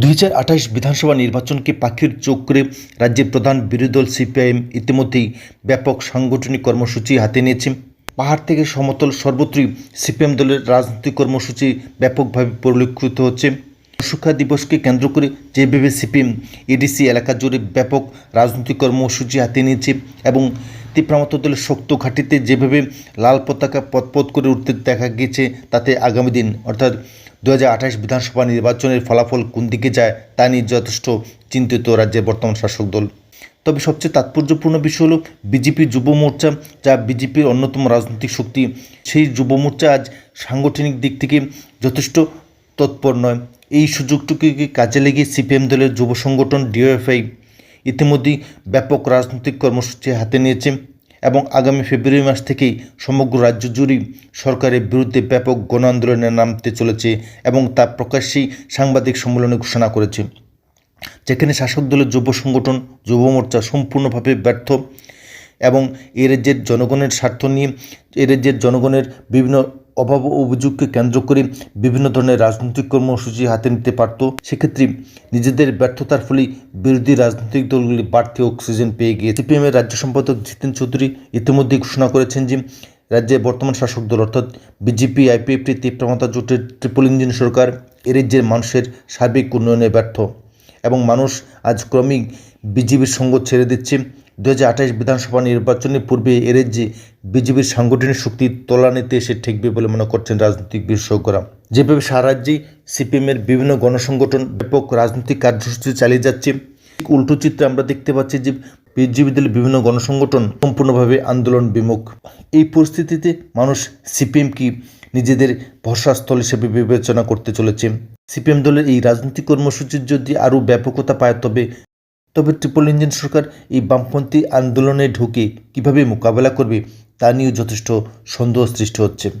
দুই হাজার আঠাশ বিধানসভা নির্বাচনকে পাখির চোখ করে রাজ্যের প্রধান বিরোধী দল সিপিআইএম ইতিমধ্যেই ব্যাপক সাংগঠনিক কর্মসূচি হাতে নিয়েছে। পাহাড় থেকে সমতল সর্বত্রই সিপিএম দলের রাজনৈতিক কর্মসূচি ব্যাপকভাবে পরিলক্ষিত হচ্ছে। শিক্ষা দিবসকে কেন্দ্র করে যেভাবে সিপিএম এডিসি এলাকা জুড়ে ব্যাপক রাজনৈতিক কর্মসূচি হাতে নিয়েছে এবং তীব্রামত দলের শক্ত ঘাঁটিতে যেভাবে লাল পতাকা পথপথ করে উঠতে দেখা গিয়েছে, তাতে আগামী দিন, অর্থাৎ দু হাজার আঠাশ বিধানসভা নির্বাচনের ফলাফল কোন দিকে যায় তা নিয়ে যথেষ্ট চিন্তিত রাজ্যের বর্তমান শাসক দল। তবে সবচেয়ে তাৎপর্যপূর্ণ বিষয় হলো বিজেপি যুব মোর্চা, যা বিজেপির অন্যতম রাজনৈতিক শক্তি। সেই যুব মোর্চা আজ সাংগঠনিক দিক থেকে যথেষ্ট তৎপর নয়। এই সুযোগটুকুকে কাজে লেগে সিপিএম দলের যুব সংগঠন ডিওএফআই ইতিমধ্যেই ব্যাপক রাজনৈতিক কর্মসূচি হাতে নিয়েছে। এবং আগামী ফেব্রুয়ারি মাস থেকেই সমগ্র রাজ্য জুড়েই সরকারের বিরুদ্ধে ব্যাপক গণ আন্দোলনে নামতে চলেছে এবং তা প্রকাশ্যেই সাংবাদিক সম্মেলনে ঘোষণা করেছে। যেখানে শাসক দলের যুব সংগঠন, যুব মোর্চা সম্পূর্ণভাবে ব্যর্থ এবং এ রাজ্যের জনগণের স্বার্থ নিয়ে, এ রাজ্যের জনগণের বিভিন্ন অভাব ও অভিযোগকে কেন্দ্র করে বিভিন্ন ধরনের রাজনৈতিক কর্মসূচি হাতে নিতে পারত। সেক্ষেত্রে নিজেদের ব্যর্থতার ফলে বিরোধী রাজনৈতিক দলগুলি বাড়তি অক্সিজেন পেয়ে গিয়ে সিপিএমের রাজ্য সম্পাদক জিতেন চৌধুরী ইতিমধ্যেই ঘোষণা করেছেন যে, রাজ্যের বর্তমান শাসক দল অর্থাৎ বিজেপি আইপিএফটি তীব্রমাতা জোটের ট্রিপল ইঞ্জিন সরকার, এ রাজ্যের মানুষের সার্বিক উন্নয়নে ব্যর্থ। এবং মানুষ আজ ক্রমিক বিজেপির সঙ্গ ছেড়ে দিচ্ছে। দু হাজার আঠাশ বিধানসভা নির্বাচনের পূর্বে এ রাজ্যে বিজেপির সাংগঠনিক শক্তি তলানিতে এসে ঠেকবে বলে মনে করছেন রাজনৈতিক বিশেষজ্ঞরা। যেভাবে সারা রাজ্যেই সিপিএমের বিভিন্ন গণসংগঠন ব্যাপক রাজনৈতিক কার্যসূচি চালিয়ে যাচ্ছে উল্টো চিত্রে আমরা দেখতে পাচ্ছি যে বিজেপি দলের বিভিন্ন গণসংগঠন সম্পূর্ণভাবে আন্দোলন বিমুখ। এই পরিস্থিতিতে মানুষ সিপিএম কি নিজেদের ভরসাস্থল হিসেবে বিবেচনা করতে চলেছে? সিপিএম দলের এই রাজনৈতিক কর্মসূচির যদি আরও ব্যাপকতা পায়, তবে তবে ট্রিপল ইঞ্জিন সরকার এই বামপন্থী আন্দোলনে ঢুকে কীভাবে মোকাবেলা করবে তা নিয়েও যথেষ্ট সন্দেহ সৃষ্টি হচ্ছে।